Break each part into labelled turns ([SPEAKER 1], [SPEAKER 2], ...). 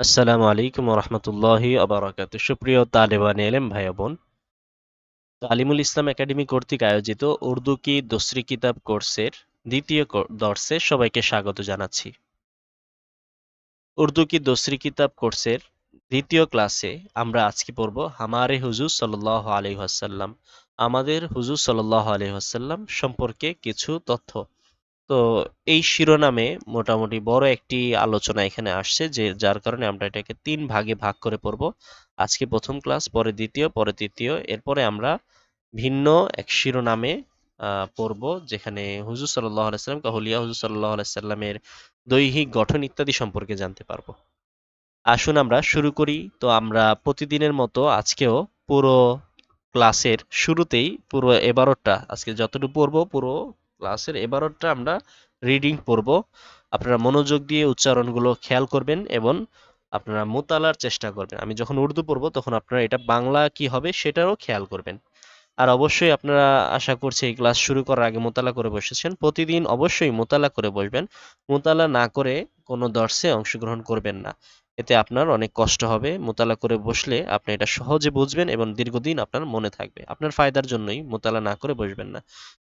[SPEAKER 1] আসসালামু আলাইকুম রহমতুল্লাহি আবরাকাত সুপ্রিয় তালেবান এলেম ভাই বোন তালিমুল ইসলাম একাডেমি কর্তৃক আয়োজিত উর্দু কি দোসরি কিতাব কোর্সের দ্বিতীয় দর্শে সবাইকে স্বাগত জানাচ্ছি। উর্দু কি দোসরি কিতাব কোর্সের দ্বিতীয় ক্লাসে আমরা আজকে পড়ব হামারে হুজুর সাল্লাহ আলহাসাল্লাম আমাদের হুজুর সাল্লাহ আলহাসাল্লাম সম্পর্কে কিছু তথ্য। তো এই শিরোনামে মোটামুটি বড় একটি আলোচনা এখানে আসছে যে, যার কারণে আমরা এটাকে তিন ভাগে ভাগ করে পড়ব। আজকে প্রথম ক্লাস পরে দ্বিতীয়, পরে তৃতীয়। এরপরে আমরা ভিন্ন এক শিরোনামে পড়ব যেখানে হুজুর সাল্লাহ আলাইসাল্লাম কাহুলিয়া হুজুর সাল্লাহ আলাইসাল্লামের দৈহিক গঠন ইত্যাদি সম্পর্কে জানতে পারব। আসুন আমরা শুরু করি। তো আমরা প্রতিদিনের মতো আজকেও পুরো ক্লাসের শুরুতেই পুরো এবারটা, আজকে যতটুকু পড়ব পুরো ক্লাসের এবারটা আমরা রিডিং পড়ব। আপনারা মনোযোগ দিয়ে উচ্চারণগুলো খেয়াল করবেন এবং আপনারা মোতালার চেষ্টা করবেন। আমি যখন উর্দু পড়ব তখন আপনারা এটা বাংলা কি হবে সেটারও খেয়াল করবেন। আর অবশ্যই আপনারা আশা করছি এই ক্লাস শুরু করার আগে মোতালা করে বসেছেন। প্রতিদিন অবশ্যই মোতালা করে বসবেন। মোতালা না করে কোনো দর্শে অংশগ্রহণ করবেন না। এতে আপনার অনেক কষ্ট হবে। মোতালা করে বসলে আপনি এটা সহজে বুঝবেন এবং দীর্ঘদিন আপনার মনে থাকবে। আপনার ফায়দার জন্যই মোতালা না করে বসবেন না।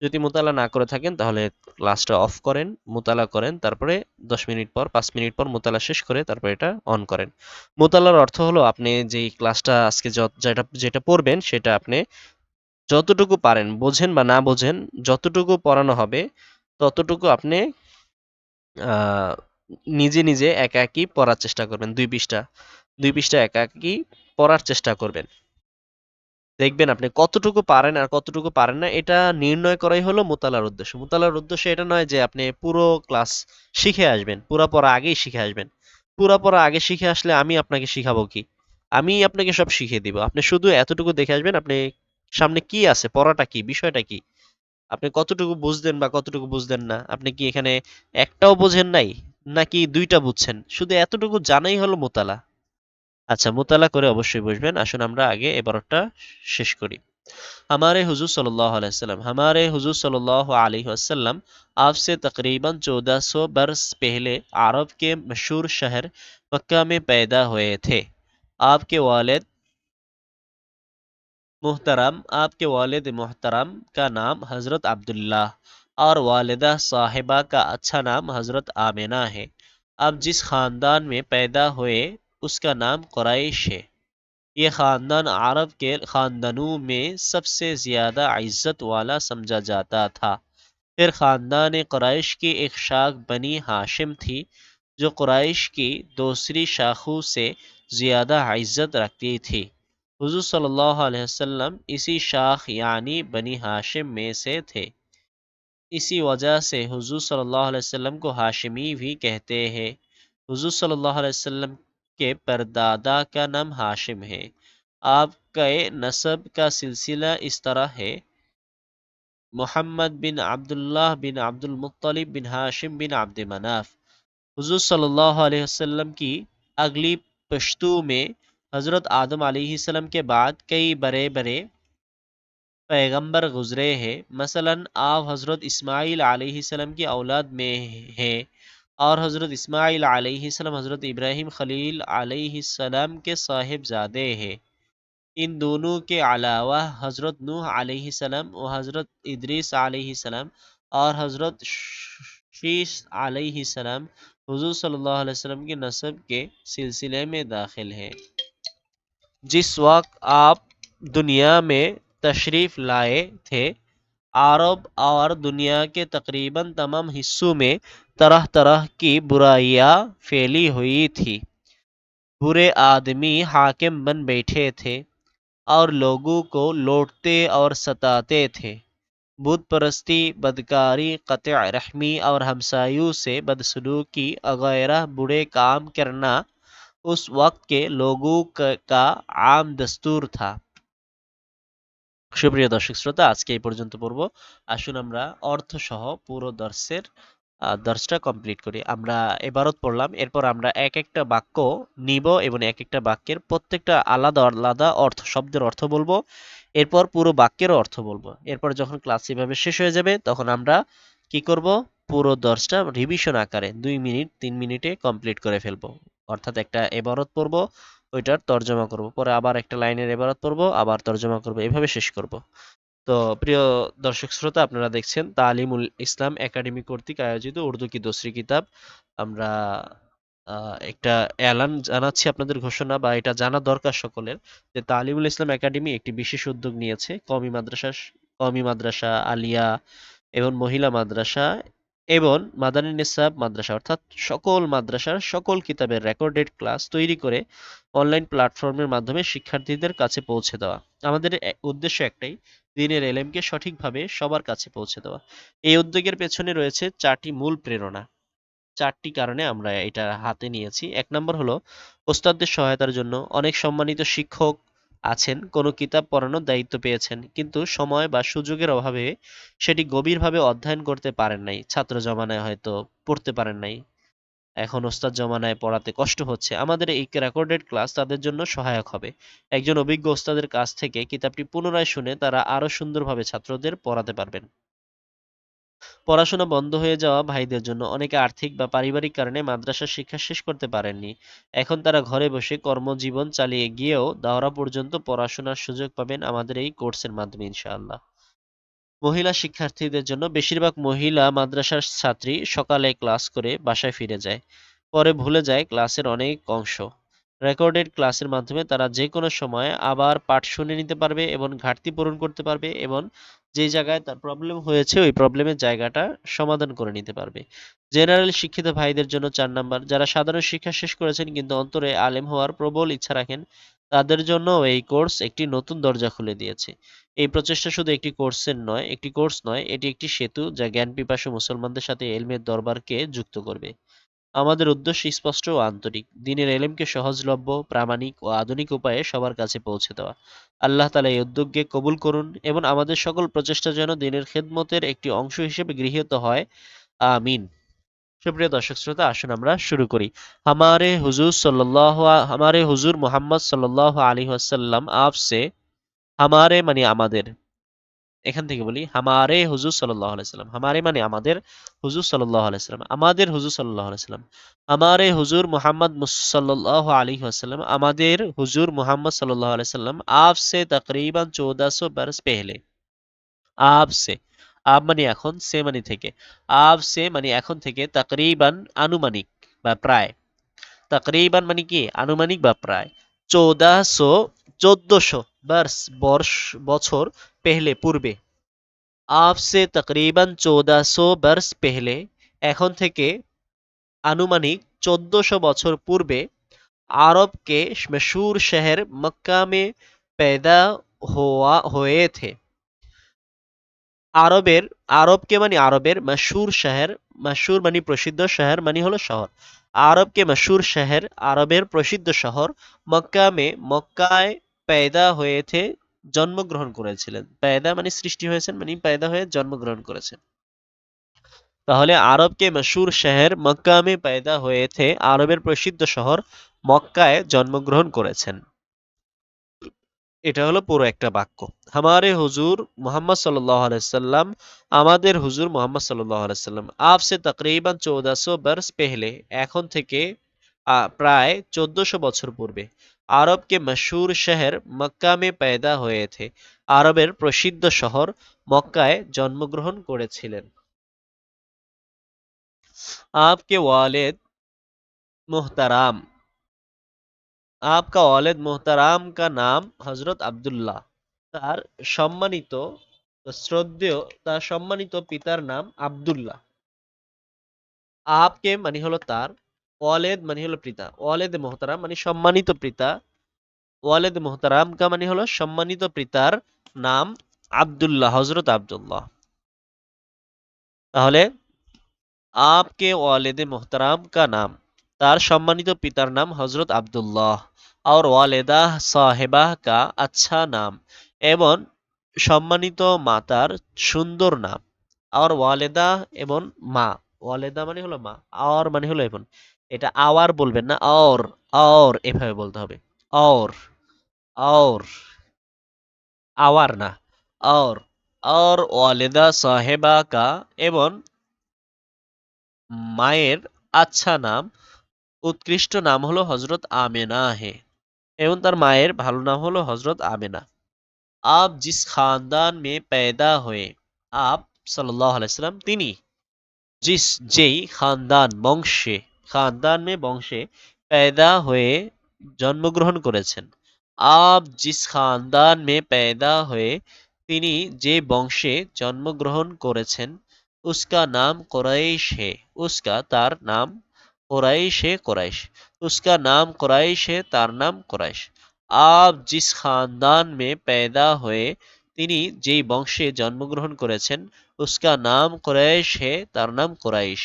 [SPEAKER 1] যদি মোতালা না করে থাকেন তাহলে ক্লাসটা অফ করেন, মোতালা করেন, তারপরে দশ মিনিট পর, পাঁচ মিনিট পর মোতালা শেষ করে তারপর এটা অন করেন। মোতালার অর্থ হলো আপনি যেই ক্লাসটা আজকে যেটা যেটা পড়বেন সেটা আপনি যতটুকু পারেন, বোঝেন বা না বোঝেন, যতটুকু পড়ানো হবে, ততটুকু আপনি নিজে নিজে একা একই পড়ার চেষ্টা করবেন, দুই পৃষ্ঠা দুই পৃষ্ঠা একা একই পড়ার চেষ্টা করবেন। দেখবেন আপনি কতটুকু পারেন আর কতটুকু পারেন না, এটা নির্ণয় করাই হলো মোতালার উদ্দেশ্য। মোতালার উদ্দেশ্য এটা নয় যে আপনি পুরো ক্লাস শিখে আসবেন, পুরা পড়া আগেই শিখে আসবেন। পুরা পড়া আগে শিখে আসলে আমি আপনাকে শিখাবো কি? আমি আপনাকে সব শিখিয়ে দিব। আপনি শুধু এতটুকু দেখে আসবেন আপনি সামনে কি আছে, পড়াটা কি, বিষয়টা কি? আপনি কতটুকু বুঝলেন বা কতটুকু বুঝলেন না? আপনি কি এখানে একটাও বোঝেন নাই? নাকি দুইটা বুঝছেন? শুধু এতটুকু জানাই হলো মোতালা। আচ্ছা، মোতালা করে অবশ্যই বুঝবেন আসুন আমরা আগে এবারটা শেষ করি। ہمارے حضور صلی اللہ علیہ وسلم ہمارے حضور صلی اللہ علیہ وسلم آپ سے تقریباً چودہ سو برس پہلے عرب کے مشہور شہر مکہ میں پیدا ہوئے تھے آپ کے والد محترم آپ کے والد محترم کا نام حضرت عبداللہ اور والدہ صاحبہ کا اچھا نام حضرت آمینہ ہے۔ اب جس خاندان میں پیدا ہوئے، اس کا نام قریش ہے۔ یہ خاندان عرب کے خاندانوں میں سب سے زیادہ عزت والا سمجھا جاتا تھا۔ پھر خاندان قریش کی ایک شاخ بنی ہاشم تھی، جو قریش کی دوسری شاخوں سے زیادہ عزت رکھتی تھی۔ حضور صلی اللہ علیہ وسلم اسی شاخ یعنی بنی ہاشم میں سے تھے۔ اسی وجہ سے حضور صلی اللہ علیہ وسلم کو ہاشمی بھی کہتے ہیں۔ حضور صلی اللہ علیہ وسلم کے پردادا کا نام ہاشم ہے۔ آپ کے نصب کا سلسلہ اس طرح ہے۔ محمد بن عبداللہ بن عبد المطلب بن ہاشم بن عبد مناف۔ حضور صلی اللہ علیہ وسلم کی اگلی پشتو میں حضرت آدم علیہ السلام کے بعد کئی بڑے بڑے پیغمبر گزرے ہیں۔ مثلا آپ حضرت اسماعیل علیہ السلام کی اولاد میں ہیں اور حضرت اسماعیل علیہ السلام حضرت ابراہیم خلیل علیہ السلام کے صاحب زادے ہیں۔ ان دونوں کے علاوہ حضرت نوح علیہ السلام و حضرت ادریس علیہ السلام اور حضرت شیش علیہ السلام حضور صلی اللہ علیہ وسلم کے نصب کے سلسلے میں داخل ہیں۔ جس وقت آپ دنیا میں تشریف لائے تھے۔ عرب اور دنیا کے تقریباً تمام حصوں میں طرح طرح کی برائیاں پھیلی ہوئی تھی۔ برے آدمی حاکم بن بیٹھے تھے اور لوگوں کو لوٹتے اور ستاتے تھے۔ بت پرستی، بدکاری، قطع رحمی اور ہمسایوں سے بدسلوکی، وغیرہ برے کام کرنا اس وقت کے لوگوں کا عام دستور تھا۔ সুপ্রিয় দর্শক শ্রোতা, আজকে এই পর্যন্ত পড়ব। আসুন আমরা অর্থ সহ পুরো দর্শের দর্শটা কমপ্লিট করি। আমরা এবারত পড়লাম, এরপর আমরা এক একটা বাক্য নিব এবং এক একটা বাক্যের প্রত্যেকটা আলাদা আলাদা অর্থ, শব্দের অর্থ বলব। এরপর পুরো বাক্যেরও অর্থ বলব। এরপর যখন ক্লাস এভাবে শেষ হয়ে যাবে, তখন আমরা কি করব? পুরো দর্শটা রিভিশন আকারে দুই মিনিট, তিন মিনিটে কমপ্লিট করে ফেলব। অর্থাৎ একটা এবারত পড়ব ওইটার তর্জমা করব। পরে আবার একটা লাইনের এবারত পড়ব, আবার তর্জমা করব, এভাবে শেষ করব। তো প্রিয় দর্শক শ্রোতা, আপনারা দেখছেন তালিমুল ইসলাম একাডেমি কর্তৃক আয়োজিত উর্দু কি দোসরি কিতাব। আমরা একটা অ্যালান জানাচ্ছি আপনাদের ঘোষণা বা এটা জানা দরকার সকলের যে তালিমুল ইসলাম একাডেমি একটি বিশেষ উদ্যোগ নিয়েছে। কমি মাদ্রাসা কমি মাদ্রাসা, আলিয়া এবং মহিলা মাদ্রাসা এবং মাদানী নিসাব মাদ্রাসা, অর্থাৎ সকল মাদ্রাসার সকল কিতাবের রেকর্ডেড ক্লাস তৈরি করে অনলাইন প্ল্যাটফর্মের মাধ্যমে শিক্ষার্থীদের কাছে পৌঁছে দেওয়া। আমাদের উদ্দেশ্য একটাই, দিনের এলেমকে সঠিকভাবে সবার কাছে পৌঁছে দেওয়া। এই উদ্যোগের পেছনে রয়েছে চারটি মূল প্রেরণা। চারটি কারণে আমরা এটা হাতে নিয়েছি। এক নম্বর হলো, ওস্তাদদের সহায়তার জন্য অনেক সম্মানিত শিক্ষক আছেন, কোনো কিতাব পড়ানোর দায়িত্ব পেয়েছেন, কিন্তু সময় বা সুযোগের অভাবে সেটি গভীরভাবে অধ্যয়ন করতে পারেন নাই, ছাত্র জমানায় হয়তো পড়তে পারেন নাই। এখন ওস্তাদ জমানায় পড়াতে কষ্ট হচ্ছে, আমাদের এই রেকর্ডেড ক্লাস তাদের জন্য সহায়ক হবে। একজন অভিজ্ঞ ওস্তাদের কাছ থেকে কিতাবটি পুনরায় শুনে তারা আরও সুন্দরভাবে ছাত্রদের পড়াতে পারবেন। পড়াশোনা বন্ধ হয়ে যাওয়া ভাইদের জন্য অনেকে আর্থিক বা পারিবারিক কারণে মাদ্রাসার শিক্ষা শেষ করতে পারেননি। এখন তারা ঘরে বসে কর্মজীবন চালিয়ে গিয়েও দাওরা পর্যন্ত পড়াশোনার সুযোগ পাবেন আমাদের এই কোর্সের মাধ্যমে, ইনশাআল্লাহ। মহিলা শিক্ষার্থীদের জন্য বেশিরভাগ মহিলা মাদ্রাসার ছাত্রী সকালে ক্লাস করে বাসায় ফিরে যায়। পরে ভুলে যায় ক্লাসের অনেক অংশ। রেকর্ডেড ক্লাসের মাধ্যমে তারা যে কোনো সময় আবার পাঠ শুনে নিতে পারবে এবং ঘাটতি পূরণ করতে পারবে এবং যে জায়গায় তার প্রবলেম হয়েছে, ওই প্রবলেমের জায়গাটা সমাধান করে নিতে পারবে। জেনারেল শিক্ষিত ভাইদের জন্য চার নাম্বার যারা সাধারণ শিক্ষা শেষ করেছেন কিন্তু অন্তরে আলেম হওয়ার প্রবল ইচ্ছা রাখেন, তাদের জন্য এই কোর্স একটি নতুন দরজা খুলে দিয়েছে। এই প্রচেষ্টা শুধু একটি কোর্সের নয়, একটি কোর্স নয়, এটি একটি সেতু যা জ্ঞান পিপাসু মুসলমানদের সাথে এলমের দরবারকে যুক্ত করবে। আমাদের উদ্দেশ্য স্পষ্ট ও আন্তরিক। দিনের এলেমকে সহজলভ্য, প্রামাণিক ও আধুনিক উপায়ে সবার কাছে পৌঁছে দেওয়া। আল্লাহ তালা এই উদ্যোগকে কবুল করুন এবং আমাদের সকল প্রচেষ্টা যেন দিনের খেদমতের একটি অংশ হিসেবে গৃহীত হয়। আমিন। সুপ্রিয় দর্শক শ্রোতা, আসুন আমরা শুরু করি। হামারে হুজুর সাল্লাহ হামারে হুজুর মোহাম্মদ সাল্লাহ আলী আসাল্লাম আপসে হামারে মানে আমাদের। এখান থেকে বলি, হামারে হুজুর সাল্লাহ আলাইসাল্লাম হামারে মানে আমাদের হুজুর সাল্লাহ আলাইসাল্লাম আমাদের হুজুর সাল্লাহ আলাইসাল্লাম আমারে হুজুর মোহাম্মদ সাল্লাহ আলী আসাল্লাম আমাদের হুজুর মোহাম্মদ সাল্লাহ আলাইসাল্লাম আপ সে তকরিবান চৌদাশো বারস পেহলে। আপ সে আপ মানে এখন, সে মানে থেকে। আপ সে মানে এখন থেকে তকরিবান আনুমানিক বা প্রায়। তকরিবান মানে কি? আনুমানিক বা প্রায়। চৌদাশো, চোদ্দশো বার্স বর্ষ বছর পেহলে পূর্বে আব সে তকরিবান চৌদাশো বার্স পেহলে এখন থেকে আনুমানিক চোদ্দশো বছর পূর্বে আরব के मशहूर शहर मक्का में पैदा हुआ हुए थे আরবের আরবকে মানে আরবের মশহুর শহর মশহুর মানে প্রসিদ্ধ শহর মানে হলো শহর আরবকে মশহুর শহর আরবের প্রসিদ্ধ শহর মক্কা মে মক্কায় পেদা হয়েছে জন্মগ্রহণ করেছিলেন। পেদা মানে সৃষ্টি হয়েছেন মানে পেদা হয়ে জন্মগ্রহণ করেছেন। তাহলে আরবকে মশহুর শহর মক্কা মে পেদা হয়েছে, আরবের প্রসিদ্ধ শহর মক্কায় জন্মগ্রহণ করেছেন। এটা হলো পুরো একটা বাক্য। হামারে হুজুর মোহাম্মদ সাল্লাম, আমাদের হুজুর মোহাম্মদ সাল্লাম, আপসে তকরিবান চৌদাশো বর্ষ পেহলে, এখন থেকে প্রায় চোদ্দশো বছর পূর্বে আরব কে মশহুর শহর মক্কা মে পেদা হয়ে থে আরবের প্রসিদ্ধ শহর মক্কায় জন্মগ্রহণ করেছিলেন आपके वालिद मोहतराम आपका ওয়ালেদ মোহতারাম কা নাম হজরত আব্দুল্লাহ তার সম্মানিত শ্রদ্ধেয় তার সম্মানিত পিতার নাম আব্দুল্লাহ আপকে মানে হলো তার ওয়ালেদ মানে হলো পিতা, ওয়ালেদ মোহতারাম মানে সম্মানিত পিতা, ওয়ালেদ মোহতারাম কা মানে হলো সম্মানিত পিতার নাম আব্দুল্লাহ হজরত আব্দুল্লাহ। তাহলে আপকে ওয়ালেদ মোহতারাম কা নাম, তার সম্মানিত পিতার নাম হজরত আব্দুল্লাহ, আর ওয়ালেদা সাহেবাহ কা আচ্ছা নাম, এবং সম্মানিত মাতার সুন্দর নাম, আর ওয়ালেদা এবং মা, ওয়ালেদা মানে হলো মা, আর মানে হলো এবং এটা আওয়ার বলবেন না আর আর এভাবে বলতে হবে। আর আর আওয়ার না আর আর ওয়ালেদা সাহেবা কা এবং মায়ের আচ্ছা নাম, উৎকৃষ্ট নাম হলো হজরত আমেনা হে এবং তার মায়ের ভালো নাম হলো হজরত আমেনা। আপ জিস খানদান মে पैदा হয়ে, আপ আলাইসাল্লাম তিনি, জিস যেই খানদান, বংশে খানদান মে বংশে पैदा হয়ে জন্মগ্রহণ করেছেন আপ জিস খানদান মে पैदा হয়ে তিনি যে বংশে জন্মগ্রহণ করেছেন উসকা নাম কোরাইশ হে উসকা তার নাম কোরাইশ হে কোরাইশ উসকা নাম কোরাইশ হে তার নাম কোরাইশ আপ জিস খানদান মে पैदा হয়ে তিনি যেই বংশে জন্মগ্রহণ করেছেন উসকা নাম কোরাইশ হে তার নাম কোরাইশ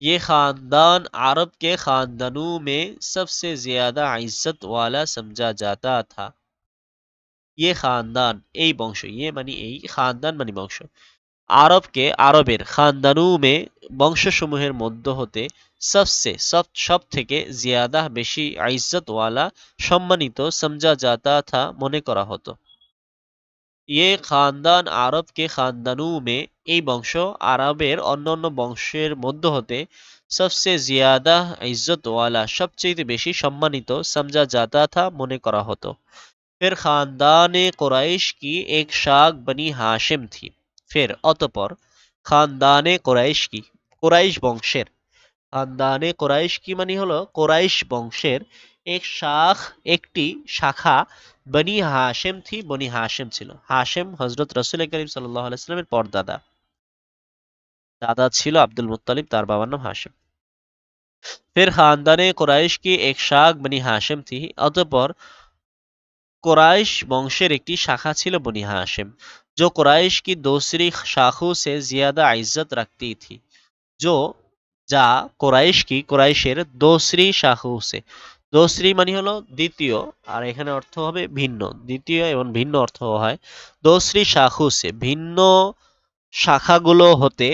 [SPEAKER 1] یہ خاندان عرب کے خاندانوں میں سب سے زیادہ عزت والا سمجھا جاتا تھا۔ یہ خاندان ای بانشو یہ مانی ای خاندان مانی بانشو عرب کے عربیر خاندانوں میں بانشو سموہر مدہ ہوتے سب سے، سب شب تھے کہ زیادہ بیشی عزت والا تو سمجھا جاتا تھا منع کرا ہوتو۔ ये খানদান আরবকে খানদানু মে এই বংশ আরবের অন্যান্য বংশের মধ্য হতে সবচেয়ে জিয়াদা ইজ্জতওয়ালা সবচেয়ে বেশি সম্মানিত সমঝা জাতা থা মনে করা হতো। ফির খানদান কোরাইশ কি এক শাক বনি হাশিম থি। ফির অতপর খানদান কোরাইশ কি, কোরাইশ বংশের। খানদানে কোরাইশ কি মানে হলো? কোরাইশ বংশের এক শাখ একটি শাখা বনি হাশেম থি বনি হাশেম ছিল হাশেম হজরত রসুল করিম সাল্লাহ আলাইস্লামের পরদাদা দাদা ছিল আব্দুল মুত্তালিব তার বাবার নাম হাশেম फिर खानदान कुरैश की एक शाख बनी हाशिम थी অতঃপর कुरैश वंशेर একটি শাখা ছিল বনি হাশেম जो कुरैश की दूसरी शाखों से ज्यादा इज्जत रखती थी जो যা কোরাইশ কি কোরাইশের দোসরি শাখু সে দোশ্রী মানে হলো দ্বিতীয়, আর এখানে অর্থ হবে ভিন্ন। দ্বিতীয় এবং ভিন্ন অর্থ হয় দোশ্রী শাখুসে। ভিন্ন শাখাগুলো হতে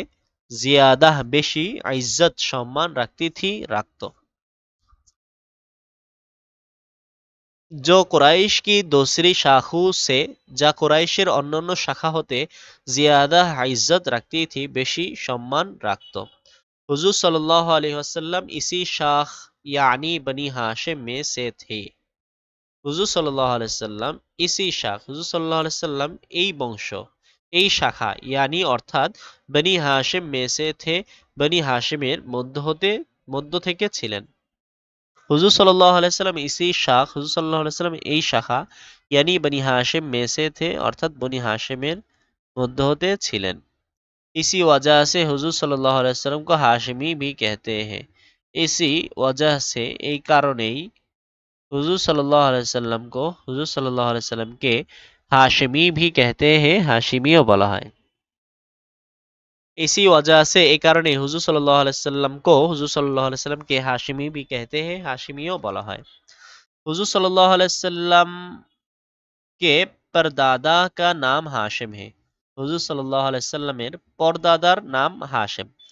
[SPEAKER 1] জিয়াদাহ বেশি, ইজ্জত, সম্মান রাখতিথি রাখত জো কোরাইশ কি দোসরি শাখুসে? যা কোরাইশের অন্যান্য শাখা হতে জিয়াদাহ, ইজ্জত রাখতি থি বেশি, সম্মান রাখত হুজুর সাল্লাহ আলহিহাসাল্লাম ইসি শাখ यानी बनी हाशिम में से थे হুজুর সাল্লাহ আলাইসাল্লাম ইসি শাখ হুজুর সাল্লাহ আলাইসাল্লাম এই বংশ এই শাখা ইয়ানি অর্থাৎ বনি হাশিম মেসে থে বনি হাশিমের মধ্য হতে মধ্য থেকে ছিলেন হুজুর সাল্লাহ আলাইসাল্লাম ইসি শাখ হুজুর সাল্লাহ আলাইসাল্লাম এই শাখা ইয়ানি বনি হাশিম মেসে থে অর্থাৎ বনি হাশিমের মধ্য হতে ছিলেন इसी वजह से हुजूर सल्लल्लाहु अलैहि वसल्लम को हाशिमी भी कहते اسی وجہ سے এই কারণেই حضور صلی اللہ علیہ وسلم کو حضور صلی اللہ علیہ وسلم کے ہاشمی بھی کہتے ہیں ہاشمیوں بولا ہے اسی وجہ سے ایک کارنے حضور صلی اللہ علیہ وسلم کو حضور صلی اللہ علیہ وسلم کے ہاشمی بھی کہتے ہیں ہاشمیوں بولا ہے حضور صلی اللہ علیہ وسلم کے پردادا کا نام ہاشم ہے। حضور صلی اللہ علیہ وسلم پردادار نام ہاشم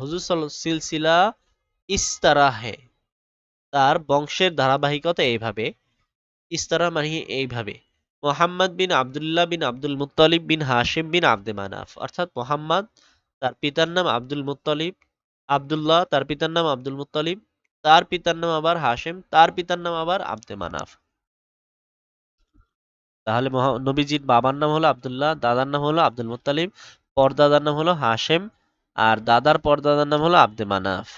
[SPEAKER 1] হুজুর সিলসিলা ইস্তারা হে তার বংশের ধারাবাহিকতা এইভাবে, ইস্তারা মানে এইভাবে, Muhammad bin Abdullah bin Abdul Muttalib bin Hashim bin Abd Manaf, অর্থাৎ মোহাম্মদ, তার পিতার নাম আব্দুল মুত্তালিব, আবদুল্লাহ, তার পিতার নাম আব্দুল মুত্তালিব, তার পিতার নাম আবার হাশিম, তার পিতার নাম আবার আব্দে মানাফ। তাহলে নবীজির বাবার নাম হলো আবদুল্লাহ, দাদার নাম হলো আব্দুল মুত্তালিব, পরদাদার নাম হলো হাশেম আর দাদার পরদাদার নাম হলো আব্দে মানাফ।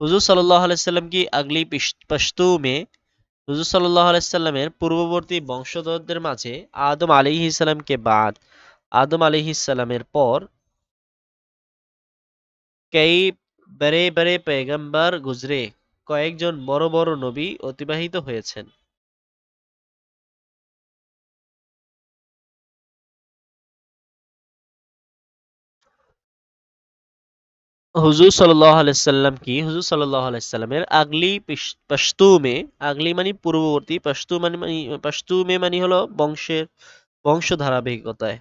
[SPEAKER 1] হুজুর সাল্লাহ আলাইসাল্লাম কি আগলি পশতু মে হুজুর সাল্লাহ আলাইসাল্লামের পূর্ববর্তী বংশধরদের মাঝে আদম আলী ইসালামকে বাদ, আদম আলী ইসালামের পর কেই বেড়ে বড়ে পেগম্বর গুজরে কয়েকজন বড় বড় নবী অতিবাহিত হয়েছেন। হুজুর সাল্লাহ আলাইসাল্লাম কি? হুজুর সাল্লাহ আলাইসাল্লামের আগলি পশতু মে আগলি মানে পূর্ববর্তী পশতু মানে পশতু মে মানে হলো বংশের বংশ ধারাবাহিকতায়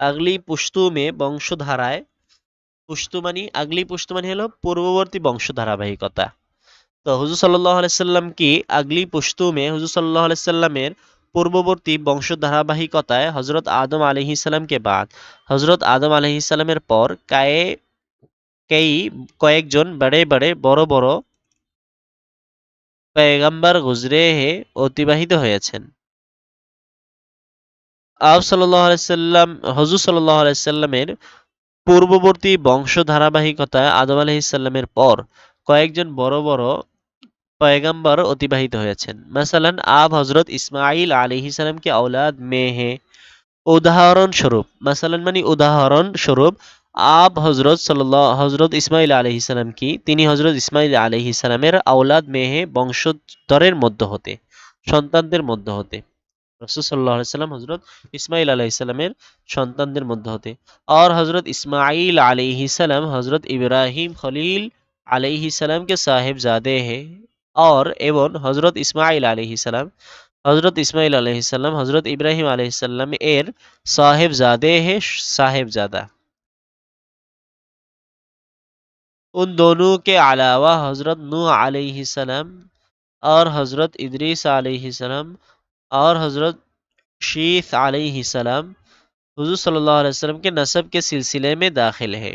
[SPEAKER 1] আগলি পুস্তু মে বংশধারায় পুস্তু মানে আগলি পুস্তু মানে হলো পূর্ববর্তী বংশ ধারাবাহিকতা তো হুজুর সাল্লাহ আলাইসাল্লাম কি? আগলি পুস্তু মে হুজুর সাল্লাহ আলাইসাল্লামের পূর্ববর্তী বংশ ধারাবাহিকতায় হজরত আদম আলহিসাল্লামকে বাদ। হজরত আদম আলহিসাল্লামের পর কায়ে, কেই কয়েকজন বড়ে বড়ে বড় বড় পেগম্বর গুজরে হে অতিবাহিত হয়েছেন। আব আলাইসাল্লাম হজুর সাল্লাহ আলাইসাল্লামের পূর্ববর্তী বংশ ধারাবাহিকতায় আদম আলহিসাল্লামের পর কয়েকজন বড় বড় পয়গম্বর অতিবাহিত হয়েছেন। মাসালান আব হজরত ইসমাইল আলী ইসালামকে আউলাদ মেহে উদাহরণস্বরূপ মাসালান মানে উদাহরণস্বরূপ আব হজরত সাল হজরত ইসমাইল আলি ইসালাম কি? তিনি হজরত ইসমাইল আলি ইসালামের আউলাদ মেহে বংশধরের মধ্য হতে, সন্তানদের মধ্য হতে। রসুল সাল্লাহ সাল্লাম হজরত ইসমাইল আলি সন্তানদের মধ্য হতে। আর হজরত ইসমাইল আলি ইসালাম হজরত ইব্রাহিম খলিল আলি ইসালামকে সাহেব জাদে হে। اور ایون حضرت اسماعیل علیہ السلام، حضرت اسماعیل علیہ السلام، حضرت ابراہیم علیہ السلام ایر صاحب زادے ہیں صاحب زادہ ان دونوں کے علاوہ حضرت نو علیہ السلام اور حضرت ادریس علیہ السلام اور حضرت شیخ علیہ السلام حضور صلی اللہ علیہ وسلم کے نصب کے سلسلے میں داخل ہے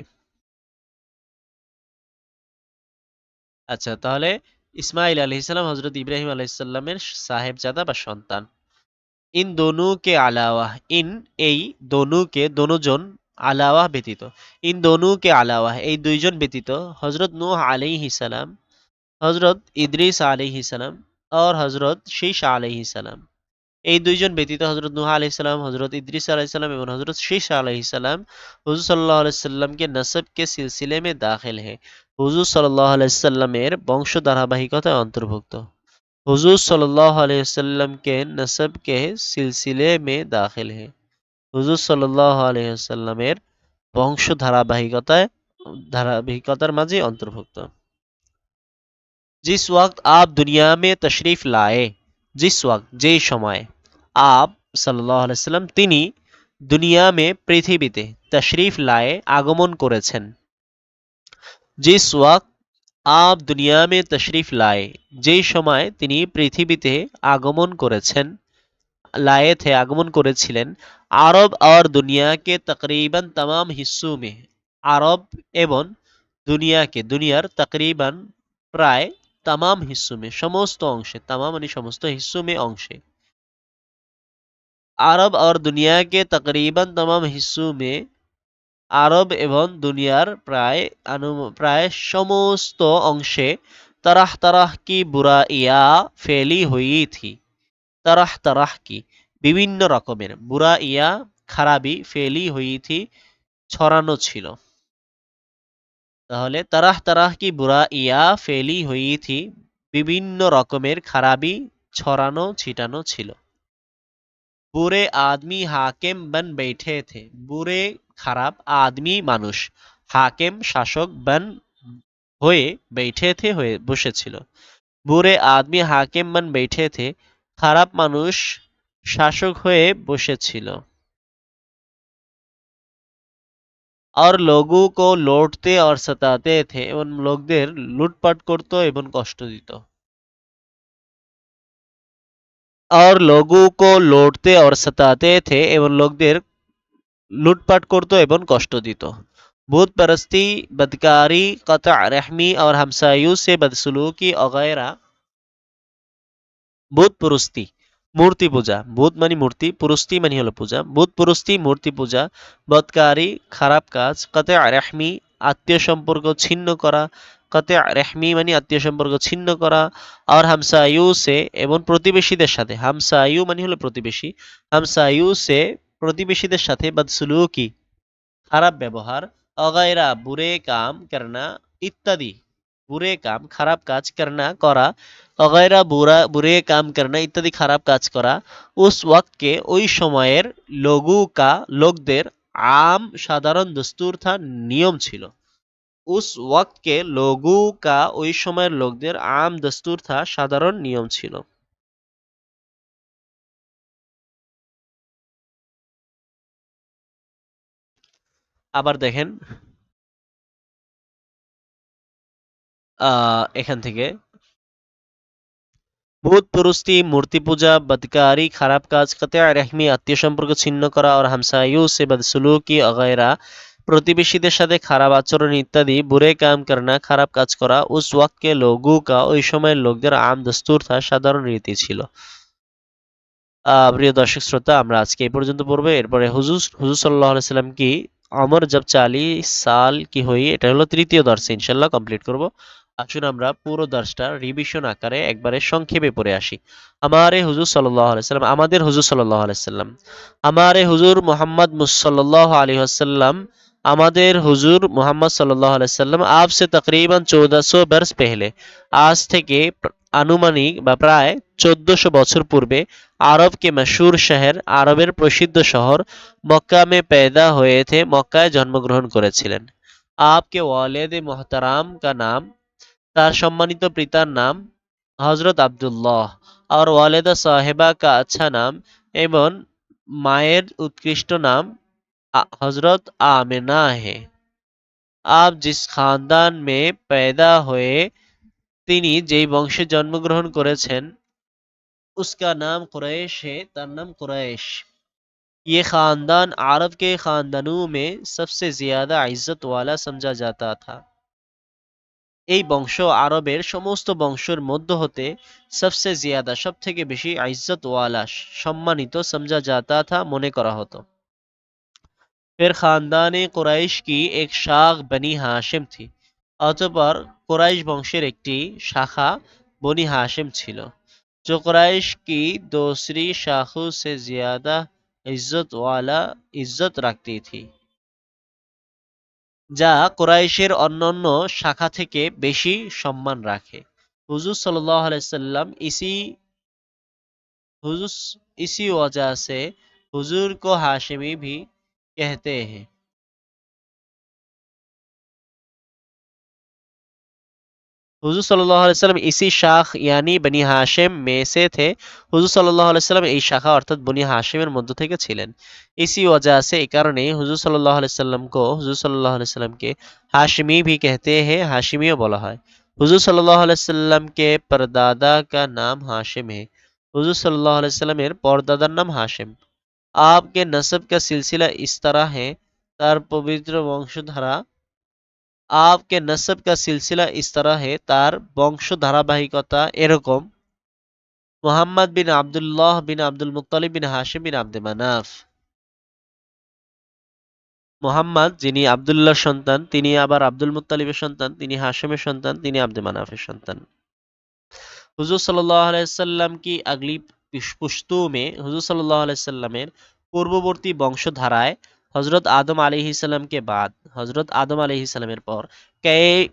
[SPEAKER 1] اچھا تاہلے ইসমাইল আলহিসাল্লাম হজরত ইব্রাহিম আলহিসাল্লামের সাহেবজাদা বা সন্তান। ইন দনু কে আলাওয়া ইন এই দনু কে দনুজন আলাওয়া ব্যতীত। ইন দনু কে আলাওয়া এই দুইজন ব্যতীত হজরত নূহ আলিহিসাল্লাম হজরত ইদ্রিস আলিহিসাল্লাম আর হজরত শীষ আলাইহিসালাম এই দুইজন ব্যতীত হজরত নুহা আলি সাল্লাম হজরত ইদ্রিস আলাহি সাল্লাম এবং হজরত শীষ আলহি সাল্লাম হুজুর সাল্লাহ আলি সাল্লামকে নসবকে সিলসিলে মে দাখিল হে। হুজুর সাল্লাহ আলি সাল্লামের বংশ ধারাবাহিকতায় অন্তর্ভুক্ত। হুজুর সাল্লাহ আলি সাল্লামকে নসবকে সিলসিলে মে দাখিল হে। হুজুর সাল্লাহ আলি সাল্লামের বংশ ধারাবাহিকতায় ধারাবাহিকতার মাঝে অন্তর্ভুক্ত। জিস ওয়াক্ত আপ দুনিয়া মে তশরিফ লায়ে। জিস ওয়াক যেই সময়ে আপ সাল্লাহ আলাইসাল্লাম তিনি দুনিয়ামে পৃথিবীতে তশরিফ লায়ে আগমন করেছেন। জিস ওয়াক দুনিয়ামে তশরিফ লায়ে, যেই সময় তিনি পৃথিবীতে আগমন করেছেন লায়েথে আগমন করেছিলেন, আরব আর দুনিয়াকে তকরিবান তাম হিসুমে আরব এবং দুনিয়াকে দুনিয়ার তকরিবান প্রায় तमाम हिस्सों में समस्त अंशे तमाम यानी समस्त हिस्सों में अंशे আরব और दुनिया के तकरीबन तमाम हिस्सों में আরব এবং দুনিয়ার প্রায় প্রায় সমস্ত অংশে তরাহ তরাহ কি বুরা ইয়া ফেলি হই থি তরাহ তরাহ কি বিভিন্ন রকমের বুরা ইয়া খারাপি ফেলি হই থি ছড়ানো ছিল তাহলে তারাহ তারাহ কি বুড়া ইয়া ফেলি হইয়ে থি, বিভিন্ন রকমের খারাপি ছড়ানো ছিটানো ছিল। বুড়ে আদমি হাকেম বন বেঠে থে, বুড়ে খারাপ আদমি মানুষ, হাকেম শাসক বন হয়ে বেঠে থে হয়ে বসেছিল। বুড়ে আদমি হাকেম বন বেঠে থে, খারাপ মানুষ শাসক হয়ে বসেছিল। اور لوگوں کو لوٹتے اور ستاতে لوگ دیر لٹ پٹ کرتو এবং কষ্ট দিত اور لوگوں کو لوٹتے اور ستاتے تھے ایون لوگ دیر লোকদের پٹ کرتو এবং কষ্ট দিত بود پرستی، بدکاری، قطع رحمی اور ہمسایوں سے بدسلوکی وغیرہ۔ بود پرستی۔ মূর্তি পূজা ভূত মানে মূর্তি, পুরস্তি মানে হলো পূজা ভূত পুরস্তি, মূর্তি পূজা, বদকারী, খারাপ কাজ, কতে রেহমি আত্মীয় সম্পর্ক ছিন্ন করা, কতে রেহমি মানে আত্মীয় সম্পর্ক ছিন্ন করা, আর হামসায়ু সে এবং প্রতিবেশীদের সাথে হামসায়ু মানে হলো প্রতিবেশী হামসায়ু সে প্রতিবেশীদের সাথে বদসুলুকি, খারাপ ব্যবহার, অগায়রা বুরে কাম করনা ইত্যাদি বুরে কাম, খারাপ কাজ করনা করা অগায়রা বুরা বুরে কাম করনা ইত্যাদি খারাপ কাজ করা। উস ওয়াক্তকে ওই সময়ের লঘু কা লোকদের आम সাধারণ দস্তুর থা নিয়ম ছিল। উস ওয়াক্ত কে লোগু কা ওই সময়ের লোকদের আম দস্তুর থা সাধারণ নিয়ম ছিল। আবার দেখেন এখান থেকে ভূত পুরুস্তি মূর্তি পূজা, বদকারি, খারাপ কাজ, কতিয়া, রেহমি, আত্মীয় সম্পর্ক ছিন্ন করা আর হামসায়ু সে বদসুলুকি অগৈরা প্রতিবেশীদের সাথে খারাপ আচরণ ইত্যাদি বুরে কাম করনা খারাপ কাজ করা, উস ওয়াক্কে লোগু কা, ওই সময়ের লোকদের আম দস্তুর থা, সাধারণ রীতি ছিল। প্রিয় দর্শক শ্রোতা, আমরা আজকে এই পর্যন্ত পড়ব। এরপরে হুজুর হুজুর সাল্লাহ সাল্লাম কি, অমর জব চালি সাল কি হই, এটা হলো তৃতীয় দর্শে ইনশাল্লাহ কমপ্লিট করব। আসুন আমরা পুরো দর্শটা রিভিশন আকারে একবারে সংক্ষেপে পড়ে আসি আমারে হুজুর সাল্লাহ সাল্লাম আমাদের হুজুর সাল্লাহ সাল্লাম আমারে হুজুর মোহাম্মদ মুসল্লাহ আলী আসাল্লাম আমাদের হুজুর মোহাম্মদ সাল্লাহ সাল্লাম আপ সে তকরিবান চৌদশো বর্ষ পেহলে আজ থেকে প্র- আনুমানিক বা প্রায় চোদ্দশো বছর পূর্বে আরব কে মশহুর শহর আরবের প্রসিদ্ধ শহর মক্কা মে पैदा हुए थे মক্কায় জন্মগ্রহণ করেছিলেন আপকে ওয়ালেদ মোহতারাম কা নাম তার সম্মানিত পিতার নাম হজরত আব্দুল্লাহ আর ওয়ালেদা সাহেবা কা আচ্ছা নাম এবং মায়ের উৎকৃষ্ট নাম আ- হজরত आमिना है आप जिस खानदान में पैदा হয়ে তিনি যেই বংশে জন্মগ্রহণ করেছেন उसका नाम कुरैश है তার নাম कुरैश ये खानदान अरब के खानदानों में सबसे ज्यादा इज्जत वाला समझा जाता था এই বংশ আরবের সমস্ত বংশের মধ্য হতে সবসে জিয়াদা সব থেকে বেশি ইজ্জত ওয়ালা সম্মানিত সমঝা जाता था মনে করা হতো फिर खानदान कुरैश की एक शाख बनी हाशिम थी অতঃপর কুরাইশ বংশের একটি শাখা বনি হাশিম ছিল जो कुरैश की दूसरी शाखों से ज्यादा इज्जत वाला इज्जत रखती थी যা কুরাইশের অন্যান্য শাখা থেকে বেশি সম্মান রাখে হুজুর সাল্লাহ আলাইসাল্লাম इसी हुजूर इसी वजह से हुजूर को हाशिमी भी कहते हैं حضور صلی اللہ علیہ وسلم اسی شاخ یعنی بنی ہاشم میں سے تھے۔ حضور صلی اللہ علیہ وسلم এই শাখা অর্থাৎ বনি مدد تھے کہ چھلیں اسی وجہ سے এই حضور صلی اللہ علیہ وسلم کو حضور صلی اللہ علیہ وسلم کے ہاشمی بھی کہتے ہیں ہاشمیوں بولا ہے۔ حضور صلی اللہ علیہ وسلم کے پردادا کا نام ہاشم ہے۔ حضور صلی اللہ علیہ وسلم এর পরদাদার نام হাশিম آپ کے نصب کا سلسلہ اس طرح ہے۔ তার পবিত্র বংশধারা আপকে নসব का সিলসিলা इस तरह है তার বংশ ধারাবাহিকতা এরকম। Muhammad bin Abdullah bin Abdul Muttalib bin Hashim bin Abd Manaf. Muhammad যিনি আবদুল্লাহ সন্তান, তিনি আবার আব্দুল মুক্তালিবের সন্তান, তিনি হাশেমের সন্তান, তিনি আব্দে মানাফের সন্তান। হুজুর সাল্লাম কি আগলি পুস্তুমে হুজুর সাল্লাহ আলাইসাল্লামের পূর্ববর্তী বংশধারায় হজরত আদম আলী ইসালামকে বাদ হজরত আদম আলী ইসালামের পর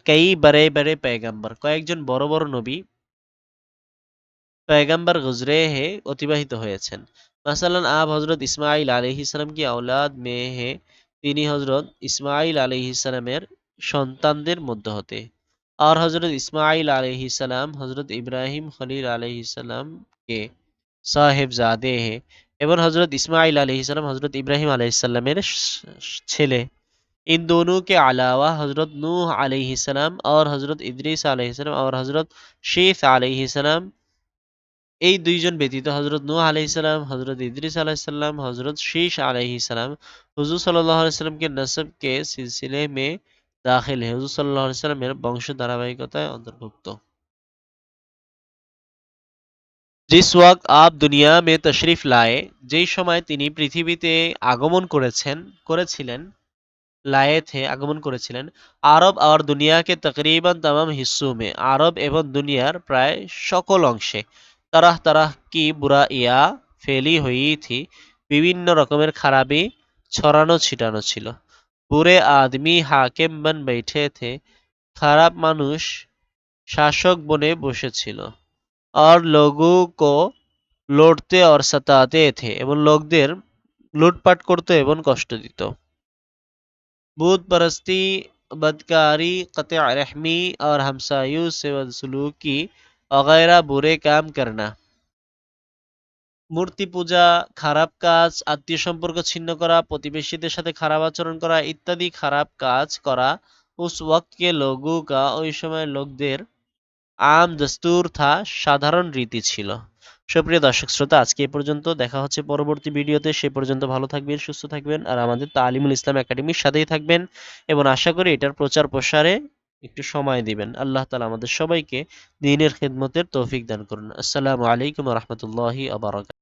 [SPEAKER 1] কেই বারে বারে পেগম্বর কয়েকজন বড় বড় নবী পেগম্বর গুজরে হে অতিবাহিত হয়েছেন। মাসালান আব হজরত ইসমাইল আলী ইসলাম আউলাদ মেয়ে হে? তিনি হজরত ইসমাইল আলী ইসলামের সন্তানদের মধ্য হতে। আর হজরত ইসমাইল আলহ সালাম হজরত ইব্রাহিম খলিল আলহ সালাম কে? সাহেবজাদে হে। এবং হজরত ইসমাইল আলাইহিসসালাম হজরত ইব্রাহিম আলাইহিসসালামের শ- ছেলে इन दोनों के अलावा हजरत नूह अलैहिस्सलाम और हजरत इद्रिस अलैहिस्सलाम और हजरत শেখ আলাইহিসসালাম এই দুইজন ব্যতীত হজরত নূহ আলাইহিসসালাম হজরত ইদ্রিস আলাইহিসসালাম হজরত शीश আলাইহিসসালাম হুজুর সাল্লাল্লাহু আলাইহি वसल्लम के नसब के सिलसिले में दाखिल है হুজুর সাল্লাল্লাহু আলাইহি वसल्लम বংশ ধারাবাহিকতায় অন্তর্ভুক্ত জিস ওয়াক আব দুনিয়া মে তশরিফ লায়ে, যেই সময় তিনি পৃথিবীতে আগমন করেছেন, করেছিলেন লায়েথে আগমন করেছিলেন, আরব আর দুনিয়াকে তকরিবান তাম হিসুমে আরব এবং দুনিয়ার প্রায় সকল অংশে। তারাহ তারাহ কি বুড়া ইয়া ফেলি হইই থি, বিভিন্ন রকমের খারাপি ছড়ানো ছিটানো ছিল। বুড়ে আদমি হাকেম বন বৈঠে থে, খারাপ মানুষ শাসক বনে বসেছিল और लोगों को লড়তে और सताते थे এবং লোকদের লুটপাট করতো এবং কষ্ট দিত बुत परस्ती बदकारी कत रहमी और हमसायु से बदसलूकी वगैरह बुरे काम करना মূর্তি পূজা খারাপ কাজ আত্মীয় সম্পর্ক ছিন্ন করা প্রতিবেশীদের সাথে খারাপ আচরণ করা ইত্যাদি খারাপ কাজ করা উস ওয়াক্তকে লোগো কা ওই সময় লোকদের আম দস্তুর থা সাধারণ রীতি ছিল। সুপ্রিয় দর্শক শ্রোতা, আজকে এ পর্যন্ত দেখা হচ্ছে পরবর্তী ভিডিওতে। সে পর্যন্ত ভালো থাকবেন, সুস্থ থাকবেন আর আমাদের তালিমুল ইসলাম একাডেমির সাথেই থাকবেন এবং আশা করি এটার প্রচার প্রসারে একটু সময় দিবেন। আল্লাহ তালা আমাদের সবাইকে দিনের খেদমতের তৌফিক দান করুন। আসসালামু আলাইকুম রহমতুল্লাহি আবরাকাত